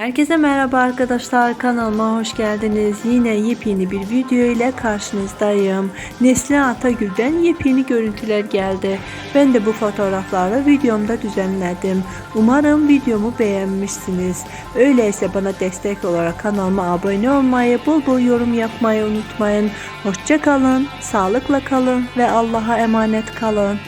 Herkese merhaba arkadaşlar kanalıma hoş geldiniz. Yine yepyeni bir video ile karşınızdayım. Neslihan Atagül'den yepyeni görüntüler geldi. Ben de bu fotoğrafları videomda düzenledim. Umarım videomu beğenmişsiniz. Öyleyse bana destek olarak kanalıma abone olmayı, bol bol yorum yapmayı unutmayın. Hoşça kalın, sağlıkla kalın ve Allah'a emanet kalın.